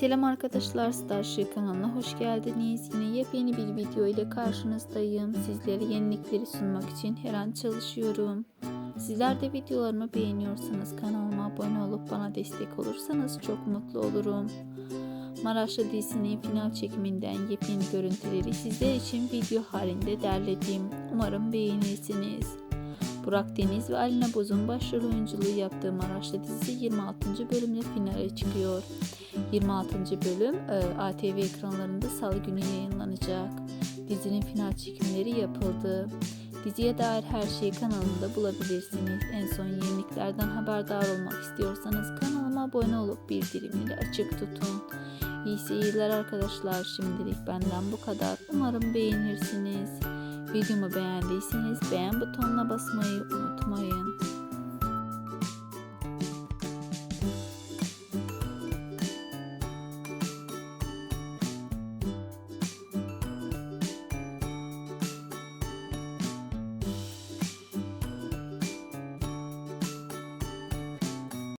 Selam arkadaşlar Starship kanalına hoş geldiniz. Yine yepyeni bir video ile karşınızdayım. Sizlere yenilikleri sunmak için her an çalışıyorum. Sizler de videolarımı beğeniyorsanız kanalıma abone olup bana destek olursanız çok mutlu olurum. Maraşlı dizisinin final çekiminden yepyeni görüntüleri sizler için video halinde derledim. Umarım beğenirsiniz. Burak Deniz ve Alina Boz'un başrol oyunculuğu yaptığı Maraşlı dizisi 26. bölümle finale çıkıyor. 26. bölüm e, ATV ekranlarında salı günü yayınlanacak. Dizinin final çekimleri yapıldı. Diziye dair her şeyi kanalımda bulabilirsiniz. En son yeniliklerden haberdar olmak istiyorsanız kanalıma abone olup bildirimleri açık tutun. İyi seyirler arkadaşlar. Şimdilik benden bu kadar. Umarım beğenirsiniz. Videomu beğendiyseniz beğen butonuna basmayı unutmayın.